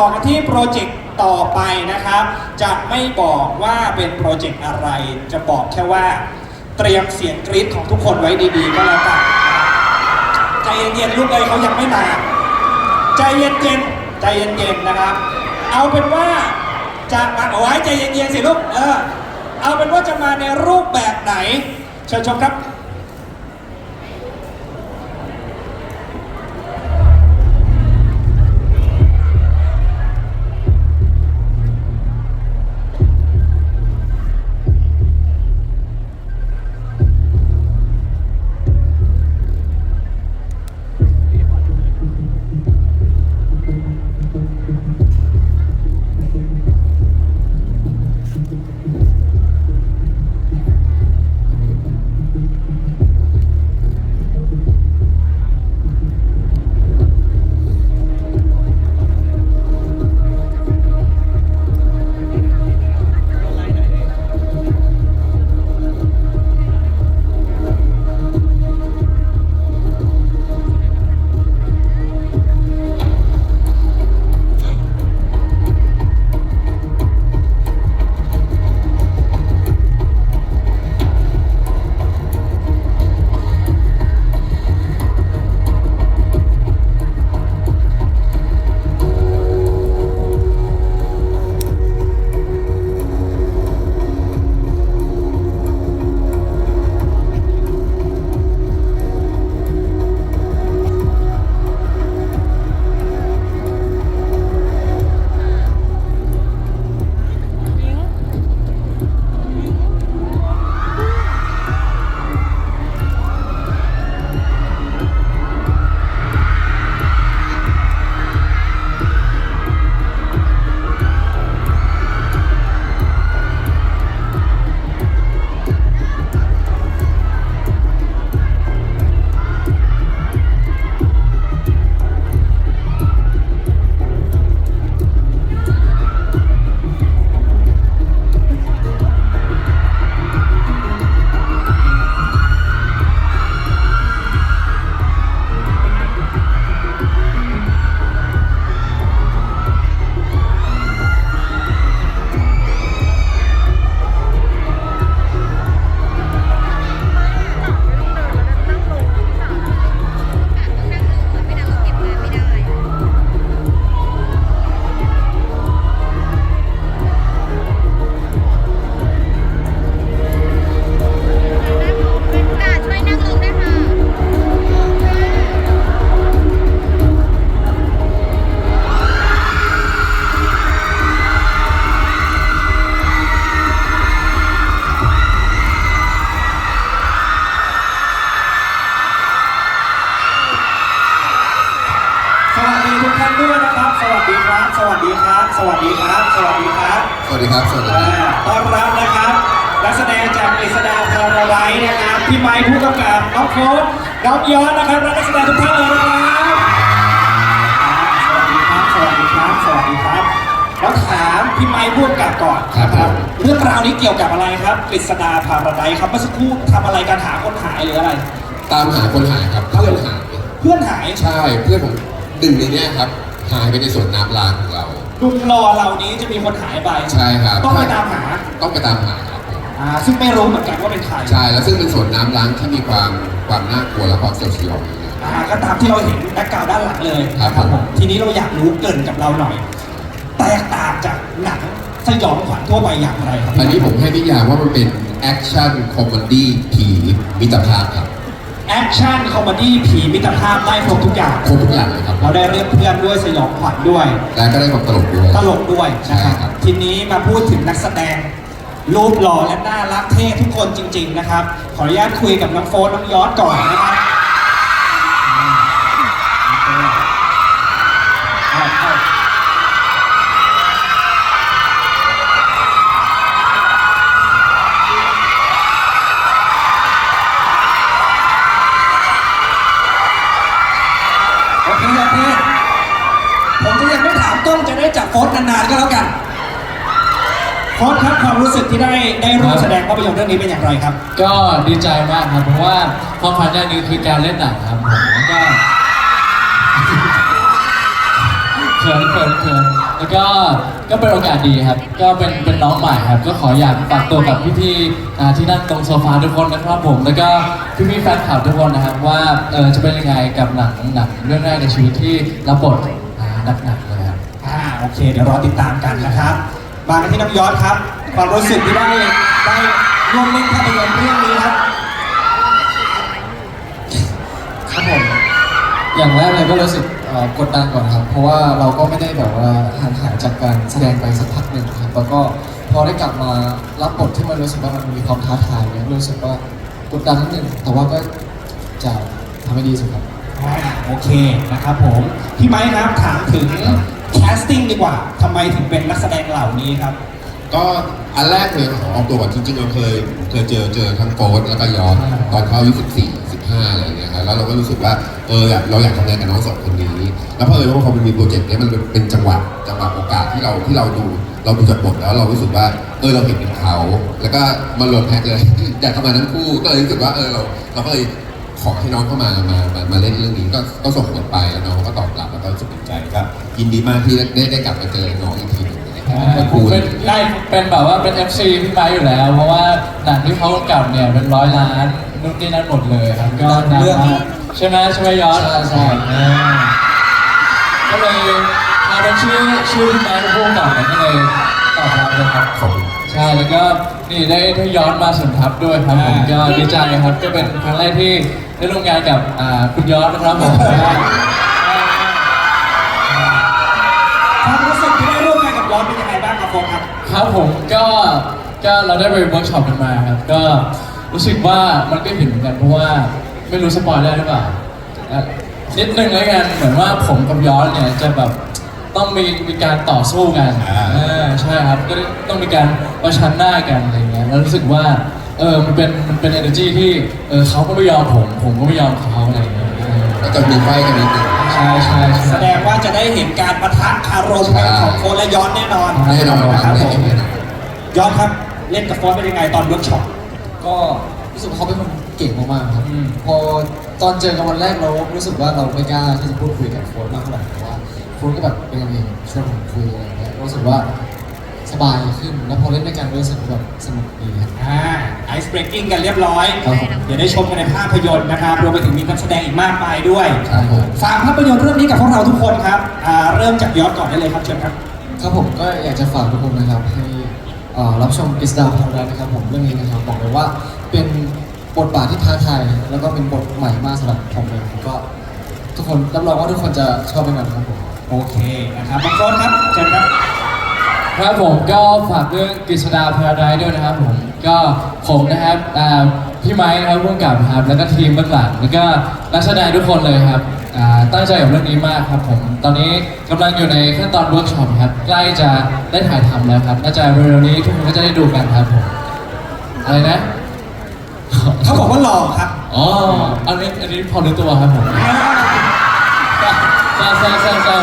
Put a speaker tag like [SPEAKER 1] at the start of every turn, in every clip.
[SPEAKER 1] ต่อกันที่โปรเจกต์ต่อไปนะครับ จะไม่บอกว่าเป็นโปรเจกต์อะไร จะบอกแค่ว่าเตรียมเสียงกรี๊ดของทุกคนไว้ดีๆ ก็แล้วกันใจเย็นๆลูกเอ้ยเขายังไม่มาใจเย็นๆใจเย็นๆนะครับ เอาเป็นว่าจะมาเอาไว้ใจเย็นๆสิลูกเออเอาเป็นว่าจะมาในรูปแบบไหน เชิญชมครับ
[SPEAKER 2] ดีค
[SPEAKER 1] รับ สวัสดีครับอ่าต้อนรับนะครับนักแสดงจากกฤษดาพรไว้นะครับพี่ไม้ผู้กำกับน้องโค้ดน้องย้อนนะครับและนักแสดงทุกท่านเลยนะครับอ่าสวัสดีครับสวัสดีครับสวัสดีครับแล้วถามพี่ไม้ผู้กำกับก่อน
[SPEAKER 3] ครับ
[SPEAKER 1] นะ
[SPEAKER 3] ผม
[SPEAKER 1] เรื่องราวนี้เกี่ยวกับอะไรครับกฤษดาพรไว้ครับเมื่อสักครู่ทำอะไรกันหาคนหายหรืออะไร
[SPEAKER 3] ตามหาคนหายครับเพื่อนหาย
[SPEAKER 1] เพื่อนหาย
[SPEAKER 3] ใช่เพื่อนผมหนึ่งในเนี้ยครับ หายไปในสวนน้ำลางของเรา
[SPEAKER 1] ลุงรอเหล่านี้จะมีคนหายไป
[SPEAKER 3] ใช่ครับ
[SPEAKER 1] ต้องไปตามหา
[SPEAKER 3] ต้องไปตามหาครับผม
[SPEAKER 1] อ่าซึ่งไม่รู้เหมือนกันว่าเป็นใคร
[SPEAKER 3] ใช่แล้วซึ่งเป็นสวนน้ำล้างที่มีความความน่ากลัวและความเสียวสยองอยู่นะ
[SPEAKER 1] อ่าก็ตามที่เราเห็นแบ็คกราวด์ด้านหลังเลย
[SPEAKER 3] ครับ
[SPEAKER 1] นะครับ
[SPEAKER 3] ผม
[SPEAKER 1] ทีนี้เราอยากรู้เกรินกับเราหน่อย แตกต่างจากหนังสยองขวัญทั่วไปอย่างไรครับ
[SPEAKER 3] อันนี้ผมให้นิยามว่ามันเป็นแอคชั่นคอมเมดี้ผีมิตรภาพครับ
[SPEAKER 1] แอคชั่นคอมเมดี้ผีมิตรภาพได้ครบทุกอย่าง
[SPEAKER 3] ครบทุกอย่างเลยครับ
[SPEAKER 1] เราได้เรียกเพื่อนด้วยสยองขวัญด้วย
[SPEAKER 3] และก็ได้ความตลกด้วย
[SPEAKER 1] ตลกด้วยนะครับ
[SPEAKER 3] ใช่ครับ
[SPEAKER 1] ทีนี้มาพูดถึงนักแสดง รูปหล่อและน่ารักเท่ทุกคนจริง ๆ นะครับ ขออนุญาตคุยกับน้องโฟนน้องยอดก่อนนะครับอืมโอเคเอาเอาโอเคโอเค ผมจะยังไม่ถามต้น จะได้จับโฟสนานๆก็แล้วกันโฟสครับความรู้สึกที่ได้ได้ร่วมแสดงภาพยนตร์เรื่องนี้เป็นอย่างไรครับ
[SPEAKER 4] ก็ดีใจมากครับเพราะว่าความฝันอย่างหนึงคือการเล่นหนังครับผมแล้วก็เขินเขินเขินแล้วก็ก็เป็นโอกาสดีครับ ก็เป็นเป็นน้องใหม่ครับ ก็ขออยากฝากตัวกับพี่ๆอ่าที่นั่งตรงโซฟาทุกคนนะครับผม แล้วก็พี่ๆแฟนคลับทุกคนนะครับว่าเออจะเป็นยังไงกับหนังหนังเรื่องแรกในชีวิตที่รับบทอ่าหนักๆเลยครับ
[SPEAKER 1] อ่า โอเค เดี๋ยวรอติดตามกันนะครับมากันที่น้องยอดครับ ความรู้สึกที่ได้ได้ร่วมเล่นภาพยนตร์เรื่องนี้ครับ
[SPEAKER 2] ครับผมอย่างแรกเลยก็รู้สึกเอ่อกดดันก่อนครับ เพราะว่าเราก็ไม่ได้แบบว่าห่างหายจากการแสดงไปสักพักหนึ่งครับแล้วก็พอได้กลับมารับบทที่มันรู้สึกว่ามันมีความท้าทายเนี่ยรู้สึกว่ากดดันนิดนึงแต่ว่าก็จะทำให้ดีที่สุดครับ
[SPEAKER 1] อ่าโอเคนะครับผม พี่ไม้ครับถามถึง แคสติ้งดีกว่าทำไมถึงเป็นนักแสดงเหล่านี้ครับ
[SPEAKER 3] ก็อันแรกเลยขอออกตัวก่อนจริงๆเราเคยเคยเจอเจอทั้งโฟสแล้วก็ยอนตอนเขาอายุ14 15อะไรอย่างเงี้ยครับแล้วเราก็รู้สึกว่าเอออยากเราอยากทำงานกับน้องสองคนนี้ แล้วพอเลยว่าพอมันมีโปรเจกต์เนี้ยมันเป็นจังหวะจังหวะโอกาสที่เราที่เราดูเราดูจากบทแล้วเรารู้สึกว่าเออเราเห็นเป็นเขา แล้วก็มารวมแพ็คเลย อยากทำงานทั้งคู่ก็เลยรู้สึกว่าเออเราเราก็เลยขอให้น้องเข้ามามามามาเล่นเรื่องนี้ก็ก็ส่งบทไปแล้วน้องก็ตอบกลับ ยินดีมากที่ได้ได้กลับมาเจอน้องอีกทีหนึงนะครับขอบคุณ
[SPEAKER 4] เป็นได้เป็นแบบว่าเป็น FC พี่ไม้อยู่แล้ว เพราะว่าหนังที่เขากำกับเนี่ยเป็นร้อยล้านนู่นนี่นั่นหมดเลยครับก็ดัง
[SPEAKER 1] เรื่อง
[SPEAKER 4] มากใช่ไหมใช่ไหมยอด
[SPEAKER 2] ใช่ใช่
[SPEAKER 4] อ่าก็เลยมาเป็นชื่อชื่อพี่ไม้เป็นผู้กำกับเนี่ยก็เลยตอบรับเลยครับ
[SPEAKER 3] ขอบคุณ
[SPEAKER 4] ใช่แล้วก็นี่ได้ได้ย้อนมาสมทับด้วยครับผมก็ดีใจครับก็เป็นครั้งแรกที่ได้ร่วมงานกับอ่าคุณยอดนะครับผม
[SPEAKER 1] ความ ครับครับ
[SPEAKER 4] ผมก็ก็เราได้ไปเวิร์กช็อปกันมาครับ ก็รู้สึกว่ามันก็เห็นเหมือนกันเพราะว่าไม่รู้สปอยได้หรือเปล่าอะนิดนึงแล้วกันเหมือนว่าผมกับยอดเนี่ยจะแบบต้องมีมีการต่อสู้กัน
[SPEAKER 3] อ่า
[SPEAKER 4] เออใช่ครับก็ต้องมีการประชันหน้ากันอะไรเงี้ยแล้วรู้สึกว่าเออมันเป็นมันเป็น energy ที่เออเขาก็ไม่ยอมผม ผมก็ไม่ยอมเขาอะไรเงี้ยเออ
[SPEAKER 3] ก็จะมีไฟกันนิดนึง
[SPEAKER 4] ใช่ใช่
[SPEAKER 1] แส
[SPEAKER 4] ใช่
[SPEAKER 1] ดงว่าจะได้เห็นการประทะคารมกันของโฟนและยอดแน่นอน
[SPEAKER 3] แน่นอนค
[SPEAKER 1] ค
[SPEAKER 3] รั
[SPEAKER 1] รั
[SPEAKER 3] บบ
[SPEAKER 1] ผม
[SPEAKER 3] แน่นอน
[SPEAKER 1] ยอดครับเล่นกับโฟนเป็นยังไงตอนเวิร์กช็อป
[SPEAKER 2] ก็รู้สึกว่าเขาเป็นคนเก่งมากๆครับ
[SPEAKER 4] อืม
[SPEAKER 2] พอตอนเจอกันวันแรกเรารู้สึกว่าเราไม่กล้าที่จะพูดคุยกับโค้ชมากเท่าไหร่เพราะว่าโค้ชก็แบบเป็นยังไงชวนผมคุยอะไรอย่างเงี้ยรู้สึกว่าสบายขึ้นแล้วพอเล่นด้วยกันรู้สึกแบบสนุกดีครับ
[SPEAKER 1] อ่า ไอซ์เบรกกิ้งกันเรียบร้อย
[SPEAKER 2] ครับผม
[SPEAKER 1] เดี๋ยวได้ชมกันในภาพยนตร์นะครับรวมไปถึงมีนักแสดงอีกมากมายด้วย
[SPEAKER 3] ครับผม
[SPEAKER 1] ฝากภาพยนตร์เรื่องนี้กับพวกเราทุกคนครับอ่าเริ่มจากยอดก่อนได้เลยครับเชิญครับ
[SPEAKER 2] ครับผมก็อยากจะฝากทุกคนนะครับให้เอ่อรับชมกิสดาพารานะครับผมเรื่องนี้นะครับบอกเลยว่าเป็นบทบาทที่ท้าทายแล้วก็เป็นบทใหม่มากสำหรับผมเองก็ทุกคนรับรองว่าทุกคนจะชอบเป็นกันครับผม
[SPEAKER 1] โอเคนะครับบางคนครับเชิญครับ
[SPEAKER 4] ครับผมก็ฝากเรื่องกฤษดาพาราไดด้วยนะครับผมก็ผมนะครับอ่าพี่ไม้นะครับร่วมกับนะครับแล้วก็ทีมเบื้องหลังแล้วก็นักแสดงทุกคนเลยครับอ่าตั้งใจกับเรื่องนี้มากครับผมตอนนี้กำลังอยู่ในขั้นตอนเวิร์กช็อปครับใกล้จะได้ถ่ายทำแล้วครับน่าจะเร็วๆนี้ทุกคนก็จะได้ดูกันครับผมอะไรนะ
[SPEAKER 1] เขาบอกว่าหล่อครับ
[SPEAKER 4] อ๋อ อันนี้อันนี้พอรู้ตัวครับผม แซวแซวแซวแซว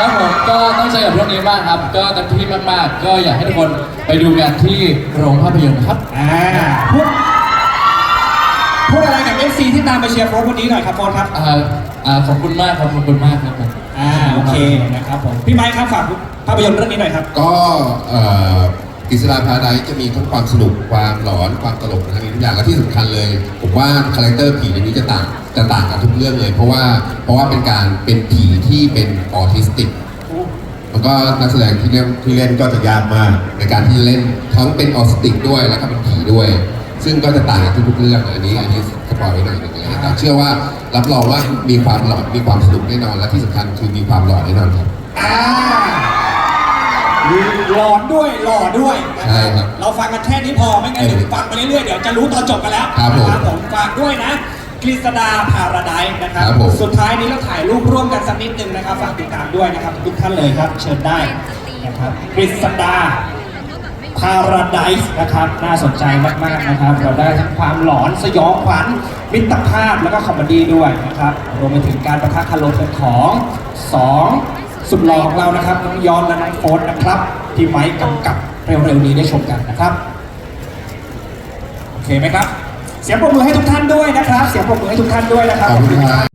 [SPEAKER 4] ครับผมก็ตั้งใจกับเรื่องนี้มากครับ ก็เต็มที่มากๆ ก็อยากให้ทุกคนไปดูกันที่โรงภาพยนตร์ครับ
[SPEAKER 1] อ่าพูดพูดอะไรกับเอฟซีที่ตามไปเชียร์โฟนวันนี้หน่อยครับโฟนครับ
[SPEAKER 4] อ่าอ่าขอบคุณมากครับขอบคุณมากครับผม
[SPEAKER 1] อ่าโอเคนะครับผมพี่ไม้ครับฝากภาพยนตร์เรื่องนี้หน่อยครับ
[SPEAKER 3] ก็เอ่อ อิสลาพาไดจะมีทั้งความสนุกความหลอนความตลกนะมีทุกอย่างและที่สำคัญเลย ผมว่าคาแรคเตอร์ผีในนี้จะต่างจะต่างกันทุกเรื่องเลย เพราะว่าเพราะว่าเป็นการเป็นผีที่เป็นออทิสติกแล้วก็นักแสดงที่เล่นที่เล่นก็จะยากมากในการที่เล่นทั้งเป็นออทิสติกด้วยแล้วก็เป็นผีด้วย ซึ่งก็จะต่างกันทุกๆเรื่องอันนี้อันนี้สปอยไว้หน่อยหนึ่งเลยแต่เชื่อว่ารับรองว่ามีความหลอนมีความสนุกแน่นอนและที่สำคัญคือมีความหลอนแน่นอนครับ
[SPEAKER 1] หลอนด้วยหล่อด้วยนะ
[SPEAKER 3] ใช่ครับ
[SPEAKER 1] เราฟังกันแค่นี้พอไม่งั้นเดี๋ยวฟังไปเรื่อยๆเดี๋ยวจะรู้ตอนจบกันแล้ว
[SPEAKER 3] ครับผม
[SPEAKER 1] นะผมฝากด้วยนะกฤษดาพาราไดซ์นะครับ
[SPEAKER 3] ครับผม
[SPEAKER 1] สุดท้ายนี้เราถ่ายรูปร่วมกันสักนิดนึงนะครับฝากติดตามด้วยนะครับทุกท่านเลยครับ เชิญได้นะครับกฤษดาพาราไดซ์นะครับ น่าสนใจมากๆนะครับ เราได้ทั้งความหลอนสยองขวัญมิตรภาพแล้วก็คอมเมดี้ด้วยนะครับรวมไปถึงการประทะคารมกันของสอง สุดหล่อของเรานะครับน้องยอนและน้องโฟนนะครับ ที่ไม้กำกับเร็วๆนี้ได้ชมกันนะครับโอเคไหมครับ เสียงปรบมือให้ทุกท่านด้วยนะครับ เสียงปรบมือให้ทุกท่านด้วยนะครับ
[SPEAKER 3] ขอบคุณครับ